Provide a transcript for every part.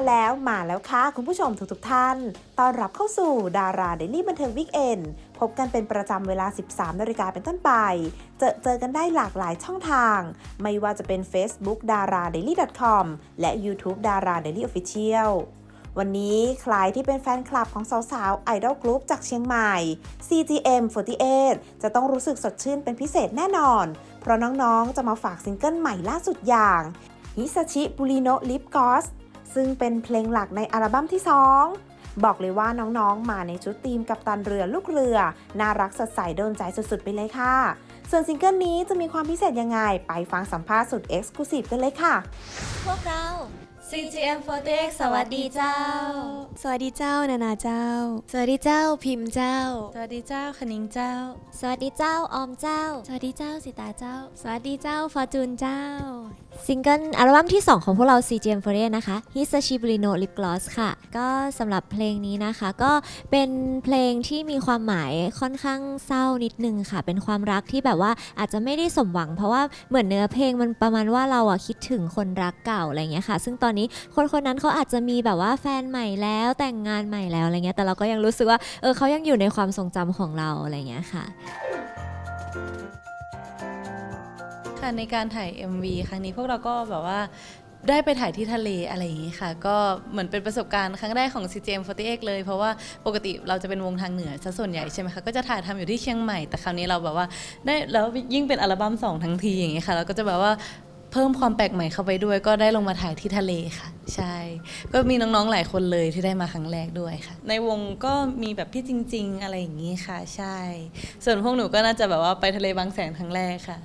มาแล้วมาแล้วค่ะ คุณผู้ชมทุกๆท่านต้อนรับเข้าสู่ดาราเดลี่บันเทิงวิกเอนพบกันเป็นประจำเวลา 13นาฬิกาเป็นต้นไป เจอเจอกันได้หลากหลายช่องทาง ไม่ว่าจะเป็น Facebook d a r a d a i l y com และ YouTube d a r a d a i l y Official วันนี้ใครที่เป็นแฟนคลับของสาวๆไอดอลกรุ๊ปจากเชียงใหม่ CGM48 จะต้องรู้สึกสดชื่นเป็นพิเศษแน่นอน เพราะน้องๆ จะมาฝากซิงเกิลใหม่ล่าสุดอย่างฮิซาชิบุริโนลิปกอส ซึ่งเป็นเพลงหลักในอัลบั้มที่ 2 บอกเลยว่าน้องๆ มาในชุดทีมกับตันเรือลูกเรือ น่ารักสดใสโดนใจสุดๆ ไปเลยค่ะ ส่วนซิงเกิลนี้จะมีความพิเศษยังไง ไปฟังสัมภาษณ์สุดเอ็กซ์คลูซีฟกันเลยค่ะ พวกเรา CGM48 สวัสดีเจ้า สวัสดีเจ้า นานาเจ้า สวัสดีเจ้าพิมพ์เจ้า สวัสดีเจ้าคณิงเจ้า สวัสดีเจ้าออมเจ้า สวัสดีเจ้าสิตาเจ้า สวัสดีเจ้าฟอร์จูนเจ้า ซิงเกิลอัลบั้มที่ 2 ของพวกเรา CGM48 นะคะ Hisashi Burino Lip Gloss ค่ะ ก็สำหรับเพลงนี้นะคะ ก็เป็นเพลงที่มีความหมายค่อนข้างเศร้านิดนึงค่ะ เป็นความรักที่แบบว่าอาจจะไม่ได้สมหวัง เพราะว่าเหมือนเนื้อเพลงมันประมาณว่าเราอะคิดถึงคนรักเก่าอะไรเงี้ยค่ะ ซึ่งตอนนี้คนคนนั้นเขาอาจจะมีแบบว่าแฟนใหม่แล้วแต่งงานใหม่แล้วอะไรเงี้ยแต่เราก็ยังรู้สึกว่าเออเขายังอยู่ในความทรงจำของเราอะไรเงี้ยค่ะ ค่ะในการถ่าย MV ครั้งนี้พวกเราก็แบบว่าได้ไปถ่ายที่ทะเลอะไรอย่างนี้ค่ะ ก็เหมือนเป็นประสบการณ์ครั้งแรกของ CGM48 เลย เพราะว่าปกติเราจะเป็นวงทางเหนือซะส่วนใหญ่ใช่ไหมคะก็จะถ่ายทำอยู่ที่เชียงใหม่แต่คราวนี้เราแบบว่าได้แล้วยิ่งเป็นอัลบั้มสองทั้งทีอย่างนี้ค่ะเราก็จะแบบว่า เพิ่มความแปลกใหม่เข้าไปด้วย ก็ได้ลงมาถ่ายที่ทะเลค่ะ ใช่ ก็มีน้องๆหลายคนเลยที่ได้มาครั้งแรกด้วยค่ะ ในวงก็มีแบบพี่จริง ๆ อะไรอย่างนี้ค่ะ ใช่ ส่วนพวกหนูก็น่าจะแบบว่าไปทะเลบางแสนครั้งแรกค่ะ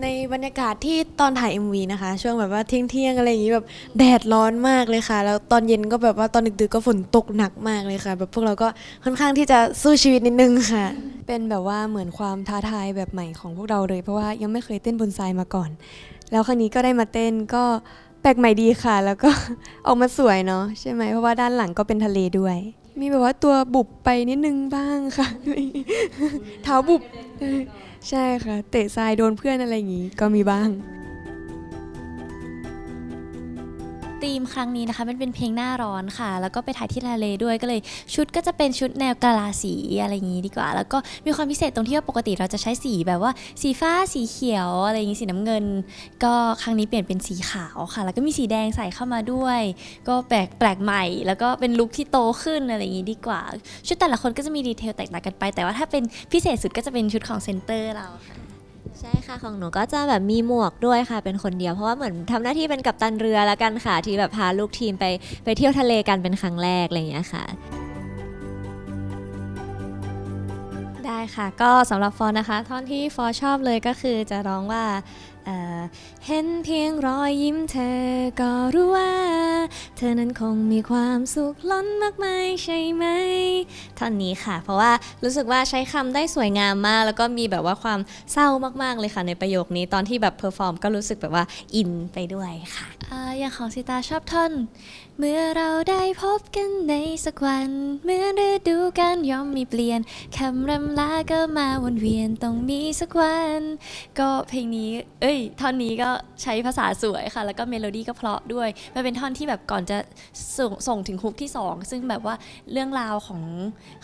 ในบรรยากาศที่ตอนถ่าย MV นะคะ ช่วงแบบว่าเที่ยงเที่ยงๆอะไรอย่างนี้แบบแดดร้อนมากเลยค่ะ แล้วตอนเย็นก็แบบว่าตอนดึกๆก็ฝนตกหนักมากเลยค่ะ แบบพวกเราก็ค่อนข้างที่จะสู้ชีวิตนิดนึงค่ะ เป็นแบบว่าเหมือนความท้าทายแบบใหม่ของพวกเราเลย เพราะว่ายังไม่เคยเต้นบนทรายมาก่อน แล้วครั้งนี้ก็ได้มาเต้นก็แปลกใหม่ดีค่ะ แล้วก็ออกมาสวยเนาะใช่ไหมเพราะว่าด้านหลังก็เป็นทะเลด้วย มีแบบว่าตัวบุบไปนิดนึงบ้างค่ะ เท้าบุบ ใช่ค่ะ เตะทรายโดนเพื่อนอะไรอย่างงี้ก็มีบ้าง ธีมครั้งนี้นะคะมันเป็นเพลงหน้าร้อนค่ะ แล้วก็ไปถ่ายที่ทะเลด้วยก็เลยชุดก็จะเป็นชุดแนวกะลาสีอะไรอย่างนี้ดีกว่า แล้วก็มีความพิเศษตรงที่ว่าปกติเราจะใช้สีแบบว่าสีฟ้าสีเขียวอะไรอย่างนี้สีน้ำเงิน ก็ครั้งนี้เปลี่ยนเป็นสีขาวค่ะ แล้วก็มีสีแดงใส่เข้ามาด้วย ก็แปลกแปลกใหม่ แล้วก็เป็นลุคที่โตขึ้นอะไรอย่างนี้ดีกว่า ชุดแต่ละคนก็จะมีดีเทลแตกต่างกันไป แต่ว่าถ้าเป็นพิเศษสุดก็จะเป็นชุดของเซนเตอร์เราค่ะ ใช่ค่ะของหนูก็จะแบบมีหมวกด้วยค่ะ เป็นคนเดียวเพราะว่าเหมือนทำหน้าที่เป็นกัปตันเรือแล้วกันค่ะ ที่แบบพาลูกทีมไปไปเที่ยวทะเลกันเป็นครั้งแรกอะไรอย่างเงี้ยค่ะ ได้ค่ะ ก็สำหรับฟอนนะคะ ท่อนที่ฟอชอบเลยก็คือจะร้องว่าเห็นเพียงรอยยิ้มเธอก็รู้ว่า เธอนั้นคงมีความสุขล้นมากมายใช่ไหมท่อนนี้ค่ะ เพราะว่ารู้สึกว่าใช้คำได้สวยงามมาก แล้วก็มีแบบว่าความเศร้ามากๆเลยค่ะ ในประโยคนี้ตอนที่แบบเพอร์ฟอร์มก็รู้สึกแบบว่าอินไปด้วยค่ะอ่าอย่างของสิตาชอบท่อน เมื่อเราได้พบกันในสักวัน เมื่อฤดูการย่อมมีเปลี่ยนคำรำลาก็มาวนเวียนต้องมีสักวัน ก็เพลงนี้เอ้ยท่อนนี้ก็ใช้ภาษาสวยค่ะ แล้วก็เมโลดี้ก็เพราะด้วยมันเป็นท่อนที่แบบก่อนจะส่งส่งถึงฮุกที่ 2 ซึ่งแบบว่าเรื่องราวของ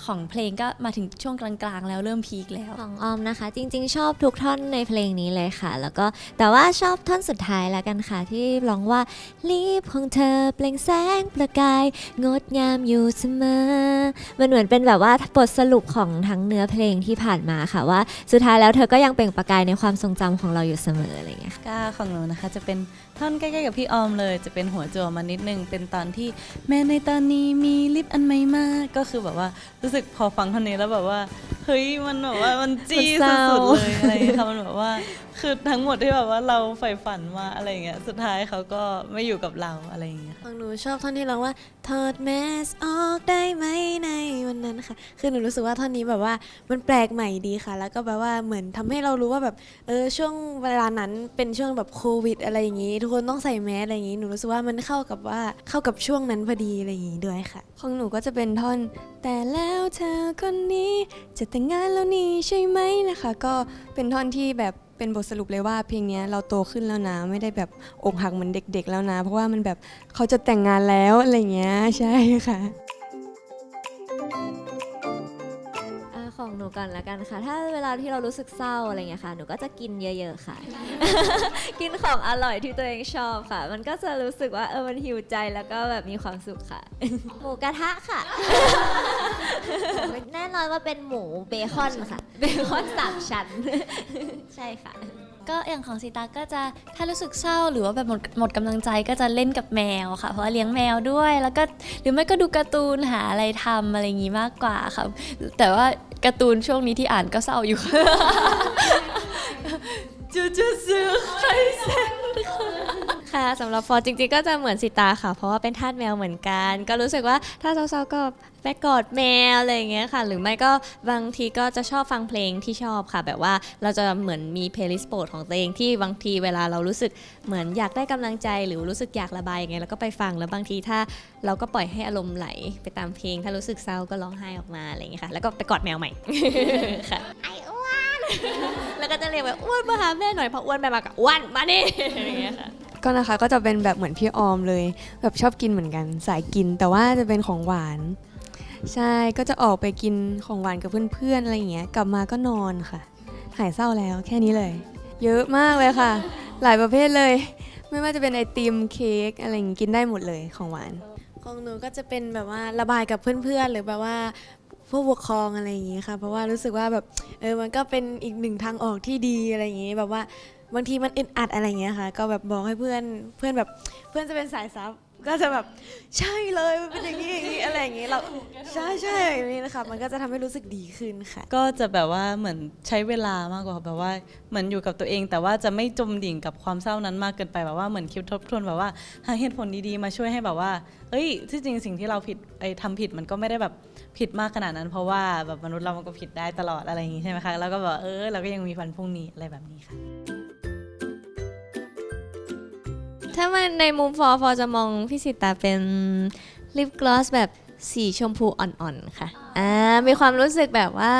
ของเพลงก็มาถึงช่วงกลางๆ แล้วเริ่มพีคแล้วของออมนะคะ จริง ๆ ชอบทุกท่อนในเพลงนี้เลยค่ะ แล้วก็แต่ว่าชอบท่อนสุดท้ายแล้วกันค่ะ ที่ร้องว่าลีบของเธอเปล่งแสงประกาย งดงามอยู่เสมอมันเหมือนเป็นแบบว่าบทสรุปของทั้งเนื้อเพลงที่ผ่านมาค่ะว่า สุดท้ายแล้วเธอก็ยังเปล่งประกายในความทรงจำของเราอยู่เสมออะไรเงี้ยก้าของหนูนะคะ จะเป็นท่อนใกล้ๆกับพี่ออมเลย จะเป็นหัวจั่วมานิดนึง เป็นตอนที่แม้ในตอนนี้มีลิปอันใหม่มากก็คือแบบว่ารู้สึกพอฟังท่อนนี้แล้วแบบว่าเฮ้ยมันแบบว่ามันจี้สุดๆเลยอะไรค่ะมันแบบว่า คือทั้งหมดที่แบบว่าเราใฝ่ฝันมาอะไรอย่างเงี้ยสุดท้ายเขาก็ไม่อยู่กับเราอะไรอย่างเงี้ยของหนูชอบท่อนที่ร้องว่าถอดแมสออกได้ไหมในวันนั้นค่ะ คือหนูรู้สึกว่าท่อนนี้แบบว่ามันแปลกใหม่ดีค่ะ แล้วก็แบบว่าเหมือนทำให้เรารู้ว่าแบบเออช่วงเวลานั้นเป็นช่วงแบบโควิด อะไรอย่างงี้ ทุกคนต้องใส่แมสอะไรอย่างงี้หนูรู้สึกว่ามันเข้ากับว่าเข้ากับช่วงนั้นพอดีอะไรอย่างงี้ด้วยค่ะ ของหนูก็จะเป็นท่อน แต่แล้วเธอคนนี้ จะแต่งงานแล้วนี่ใช่ไหมนะคะ ก็เป็นท่อนที่แบบ เป็นบทสรุปเลยว่าเพลงนี้เราโตขึ้นแล้วนะ ไม่ได้แบบอกหักเหมือนเด็ก ๆ แล้วนะ เพราะว่ามันแบบเขาจะแต่งงานแล้วอะไรเงี้ยใช่ค่ะ ก่อนละกันค่ะ ถ้าเวลาที่เรารู้สึกเศร้าอะไรเงี้ยค่ะ หนูก็จะกินเยอะ ๆค่ะ กินของอร่อยที่ตัวเองชอบค่ะ มันก็จะรู้สึกว่าเออมันหิวใจแล้วก็แบบมีความสุขค่ะ หมูกระทะค่ะ แน่นอนว่าเป็นหมูเบคอนค่ะ เบคอนสามชั้น ใช่ค่ะ ก็อย่างของสีตาก็จะถ้ารู้สึกเศร้าหรือว่าแบบหมดหมดกำลังใจก็จะเล่นกับแมวค่ะ เพราะว่าเลี้ยงแมวด้วย แล้วก็หรือไม่ก็ดูการ์ตูนหาอะไรทำอะไรอย่างงี้มากกว่าค่ะ แต่ว่า การ์ตูนช่วงนี้ที่อ่านก็เศร้าอยู่ค่ะจูจูซูใครเซ็น ค่ะสำหรับฟอร์จริงๆ ก็จะเหมือนสิตาค่ะ เพราะว่าเป็นทาสแมวเหมือนกัน ก็รู้สึกว่าถ้าเศร้าๆก็ไปกอดแมวอะไรอย่างเงี้ยค่ะ หรือไม่ก็บางทีก็จะชอบฟังเพลงที่ชอบค่ะ แบบว่าเราจะเหมือนมีเพลย์ลิสต์โปรดของตัวเองที่บางทีเวลาเรารู้สึกเหมือนอยากได้กำลังใจ หรือรู้สึกอยากระบายอย่างเงี้ยเราก็ไปฟังแล้วบางทีถ้าเราก็ปล่อยให้อารมณ์ไหลไปตามเพลง ถ้ารู้สึกเศร้าก็ร้องไห้ออกมาอะไรอย่างเงี้ยค่ะ แล้วก็ไปกอดแมวใหม่ค่ะไอ้อ้วนแล้วก็จะเรียกว่าอ้วนมาหาแม่หน่อยเพราะอ้วนไปมากับอ้วนมานี่อย่างเงี้ยค่ะ ก็นะคะก็จะเป็นแบบเหมือนพี่ออมเลย แบบชอบกินเหมือนกันสายกิน แต่ว่าจะเป็นของหวาน ใช่ก็จะออกไปกินของหวานกับเพื่อนๆอะไรอย่างเงี้ยกลับมาก็นอนค่ะ หายเศร้าแล้วแค่นี้เลย เยอะมากเลยค่ะ หลายประเภทเลย ไม่ว่าจะเป็นไอติมเค้กอะไรอย่างงี้กินได้หมดเลยของหวาน ของหนูก็จะเป็นแบบว่าระบายกับเพื่อนๆ หรือแบบว่าผู้ปกครองอะไรอย่างงี้ค่ะ เพราะว่ารู้สึกว่าแบบเออมันก็เป็นอีกหนึ่งทางออกที่ดีอะไรอย่างงี้แบบว่า บางทีมันอึดอัดอะไรเงี้ยค่ะ ก็แบบบอกให้เพื่อนเพื่อนแบบเพื่อนจะเป็นสายซับก็จะแบบใช่เลยมันเป็นอย่างนี้อย่างนี้อะไรอย่างงี้เราใช่ใช่อย่างนี้นะคะมันก็จะทำให้รู้สึกดีขึ้นค่ะ ก็จะแบบว่าเหมือนใช้เวลามากกว่าแบบว่าเหมือนอยู่กับตัวเอง แต่ว่าจะไม่จมดิ่งกับความเศร้านั้นมากเกินไปแบบว่าเหมือนคิดทบทวนแบบว่าหาเหตุผลดีๆมาช่วยให้แบบว่าเอ้ยที่จริงสิ่งที่เราผิดไอ้ทำผิดมันก็ไม่ได้แบบผิดมากขนาดนั้น เพราะว่าแบบมนุษย์เรามันก็ผิดได้ตลอดอะไรอย่างงี้ใช่ไหมคะแล้วก็แบบเออเราก็ยังมีวันพรุ่งนี้อะไรแบบนี้ค่ะ ถ้ามันในมุมฟอร์ฟอร์จะมองพี่สิตาเป็นลิปกลอสแบบสีชมพูอ่อนๆ ค่ะ อ่า มีความรู้สึกแบบว่า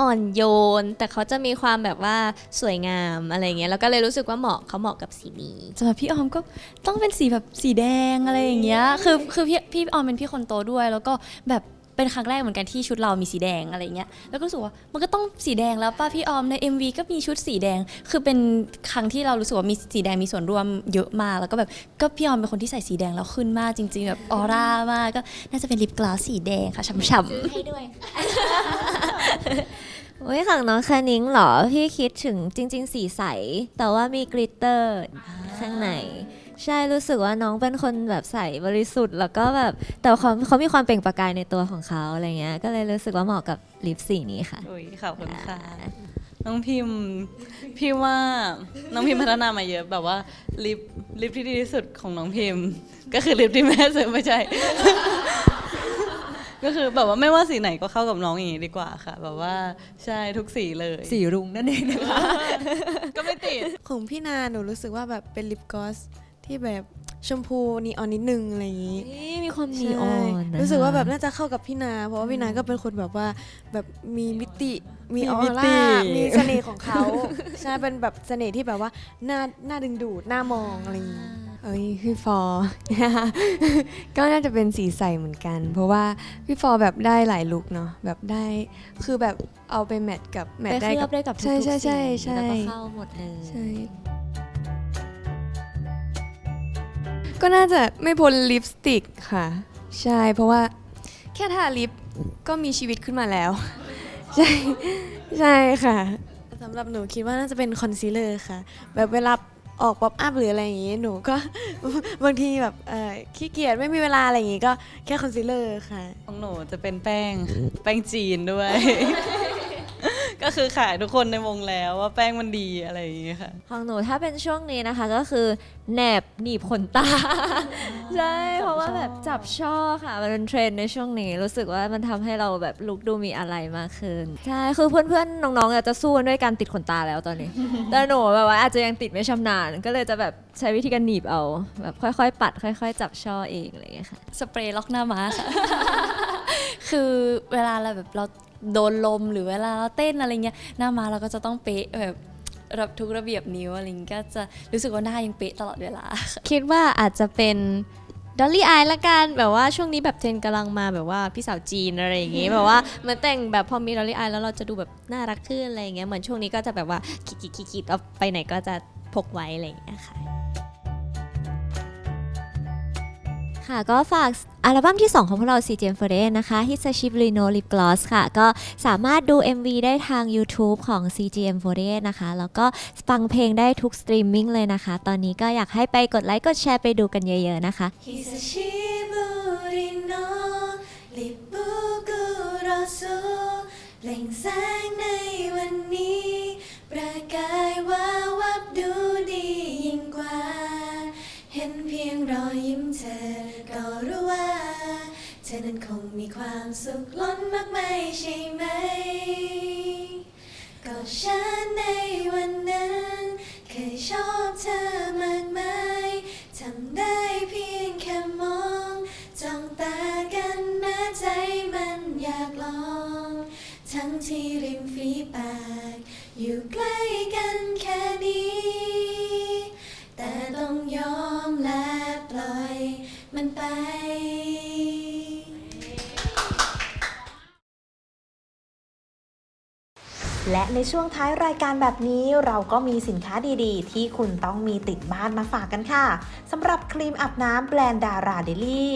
อ่อนโยน แต่เขาจะมีความแบบว่าสวยงามอะไรเงี้ย แล้วก็เลยรู้สึกว่าเหมาะเขาเหมาะกับสีนี้สำหรับพี่ออมก็ต้องเป็นสีแบบสีแดงอะไรอย่างเงี้ย คือคือพี่พี่ออมเป็นพี่คนโตด้วย แล้วก็แบบ เป็นครั้งแรกเหมือนกันที่ชุดเรามีสีแดงอะไรเงี้ย แล้วก็รู้สึกว่ามันก็ต้องสีแดงแล้วป้าพี่ออมใน MV ก็มีชุดสีแดง คือเป็นครั้งที่เรารู้สึกว่ามีสีแดงมีส่วนร่วมเยอะมาก แล้วก็แบบก็พี่ออมเป็นคนที่ใส่สีแดงแล้วขึ้นมากจริง ๆ แบบออร่ามากก็น่าจะเป็นลิปกลอสสีแดงค่ะฉ่ำๆให้ด้วยโอ้ยของน้องคานิ้งเหรอ พี่คิดถึงจริง ๆ สีใส แต่ว่ามีกลิตเตอร์ข้างใน ใช่รู้สึกว่าน้องเป็นคนแบบใสบริสุทธิ์ แล้วก็แบบแต่เขาเขามีความเปล่งประกายในตัวของเขาอะไรเงี้ยก็เลยรู้สึกว่าเหมาะกับลิปสีนี้ค่ะอุ้ยขอบคุณค่ะ น้องพิมพ์พี่ว่าน้องพิมพ์พัฒนามาเยอะแบบว่าลิปลิปที่ดีที่สุดของน้องพิมพ์ ก็คือลิปที่แม่ซื้อไม่ใช่ ก็คือแบบว่าไม่ว่าสีไหนก็เข้ากับน้องอย่างนี้ดีกว่าค่ะ แบบว่าใช่ทุกสีเลย สีรุ้งนั่นเองนะคะ ก็ไม่ติด ของพี่นาหนูรู้สึกว่าแบบเป็นลิปกลอส ที่แบบชมพูนีออนนิดนึงอะไรอย่างนี้นี่มีความนีออนใช่นะคะรู้สึกว่าแบบน่าจะเข้ากับพี่นา เพราะว่าพี่นาก็เป็นคนแบบว่าแบบมีมิติมีมีออมิติร่ามีเสน่ห์ของเขาใช่เป็นแบบเสน่ห์ที่แบบว่าน่าน่าดึงดูดน่ามองอะไรอย่างนี้เอ้ยพี่ฟอร์ก็น่าจะเป็นสีใสเหมือนกัน เพราะว่าพี่ฟอร์แบบได้หลายลุคเนาะแบบได้คือแบบเอาไปแมทกับแมทไปได้เคลืกัอบบได้กับทุกใช่ๆใช่ใช่สีใช่แล้วก็เข้าหมดเลยใช่ ก็น่าจะไม่พ้นลิปสติกค่ะ ใช่เพราะว่าแค่ทาลิปก็มีชีวิตขึ้นมาแล้ว ใช่ใช่ค่ะสำหรับหนูคิดว่าน่าจะเป็นคอนซีลเลอร์ค่ะ แบบเวลาออกป๊อปอัพหรืออะไรอย่างงี้หนูก็ บางทีแบบเอ่อขี้เกียจไม่มีเวลาอะไรอย่างงี้ก็แค่คอนซีลเลอร์ค่ะ ของหนูจะเป็นแป้ง แป้งจีนด้วย ก็คือขายทุกคนในวงแล้วว่าแป้งมันดีอะไรอย่างเงี้ยค่ะ ของหนูถ้าเป็นช่วงนี้นะคะก็คือแหนบหนีบขนตา ใช่เพราะว่าแบบจับช่อค่ะ มันเป็นเทรนด์ในช่วงนี้ รู้สึกว่ามันทำให้เราแบบลุกดูมีอะไรมากขึ้นใช่คือเพื่อนๆน้องๆอาจจะสู้กันด้วยการติดขนตาแล้วตอนนี้ แต่หนูแบบว่าอาจจะยังติดไม่ชำนาญก็เลยจะแบบใช้วิธีการหนีบเอา แบบค่อยๆ ปัด ค่อย ๆ จับช่อเองอะไรอย่างเงี้ยค่ะ สเปรย์ล็อกหน้าม้าค่ะ คือเวลาเราแบบเรา โดนลมหรือเวลาเราเต้นอะไรเงี้ยหน้ามาเราก็จะต้องเป๊ะแบบระทุกระเบียบนิ้วอะไรอย่างงี้ก็จะรู้สึกว่าหน้ายังเป๊ะตลอดเวลา คิดว่าอาจจะเป็นดอลลี่อายละกันแบบว่าช่วงนี้แบบเทรนกำลังมาแบบว่าพี่สาวจีนอะไรอย่างงี้ แบบว่าเหมือนแต่งแบบพอมีดอลลี่อายแล้วเราจะดูแบบน่ารักขึ้นอะไรอย่างเงี้ยเหมือนช่วงนี้ก็จะแบบว่าคิดคิดคิดคิดเอาไปไหนก็จะพกไว้อะไรอย่างเงี้ยค่ะ ค่ะก็ฝากอัลบั้มที่ 2 ของพวกเรา CJ f o r e นะคะ Hisashi Bruno Lip Gloss ค่ะ ก็สามารถดู MV ได้ทาง YouTube ของ CGM f o r e นะคะ แล้วก็ฟังเพลงได้ทุกสตรีมมิ่งเลยนะคะ ตอนนี้ก็อยากให้ไปกดไลค์กดแชร์ไปดูกันเยอะๆนะคะ Hisashi Bruno Lip Gloss เล่งแสงในวันนี้ ประกายวาวับดู คงมีความสุขล้นมากมายใช่ไหม ก็ฉันในวันนั้น เคยชอบเธอมากมายทำได้เพียงแค่มองจ้องตากันแม้ใจมันอยากลอง ทั้งที่ริมฝีปาก อยู่ใกล้ ในช่วงท้ายรายการแบบนี้เราก็มีสินค้าดีๆ ที่คุณต้องมีติดบ้านมาฝากกันค่ะสำหรับครีมอาบน้ำแบรนด์ดาราเดลี่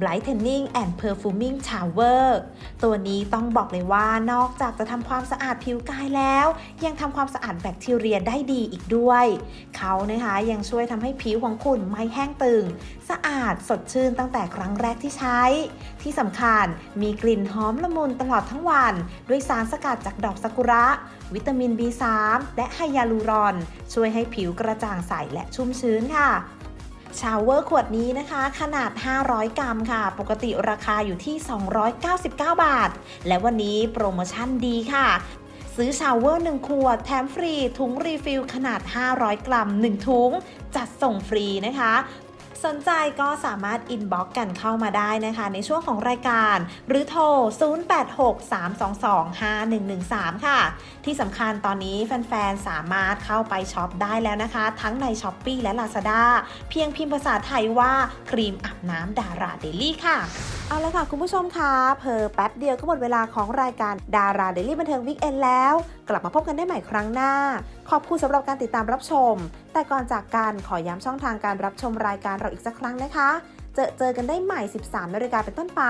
Brightening and Perfuming Shower ตัวนี้ต้องบอกเลยว่านอกจากจะทำความสะอาดผิวกายแล้ว ยังทำความสะอาดแบคทีเรียได้ดีอีกด้วย เขานะคะยังช่วยทำให้ผิวของคุณไม่แห้งตึง สะอาดสดชื่นตั้งแต่ครั้งแรกที่ใช้ ที่สำคัญมีกลิ่นหอมละมุนตลอดทั้งวัน ด้วยสารสกัดจากดอกซากุระ วิตามิน B3 และไฮยาลูรอน ช่วยให้ผิวกระจ่างใสและชุ่มชื้นค่ะชาวเวอร์ขวดนี้นะคะ ขนาด 500 กรัมค่ะ ปกติราคาอยู่ที่ 299 บาท และวันนี้โปรโมชั่นดีค่ะ ซื้อชาวเวอร์ 1 ขวด แถมฟรี ถุงรีฟิลขนาด 500 กรัม 1 ถุง จัดส่งฟรีนะคะ สนใจก็สามารถอินบ็อกกันเข้ามาได้นะคะ ในช่วงของรายการ หรือโทร 0863225113 ค่ะ ที่สำคัญตอนนี้แฟนๆ สามารถเข้าไปช็อปได้แล้วนะคะ ทั้งใน s h อ p e e และ Lazada เพียงพิมพ์ภาษาไทยว่าครีมอาบน้ำดาราเดลี่ค่ะ เอาละค่ะ คุณผู้ชมคะเพอแป๊บเดียวก็หมดเวลาของรายการดาราเดลี่บันเทิงวิกเอนแล้ว กลับมาพบกันได้ใหม่ครั้งหน้า ขอบคุณสำหรับการติดตามรับชม แต่ก่อนจากกันขอย้ำช่องทางการรับชมรายการเราอีกสักครั้งนะคะ เจอเจอกันได้ใหม่ 13นาฬิกาเป็นต้นไป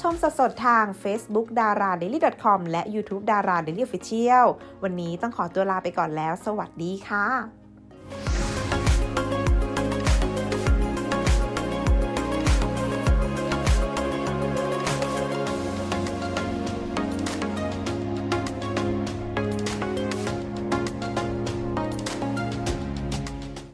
ชมสดๆทาง Facebook d a r a d a i l y com และ YouTube d a r a Daily Official วันนี้ต้องขอตัวลาไปก่อนแล้ว สวัสดีค่ะ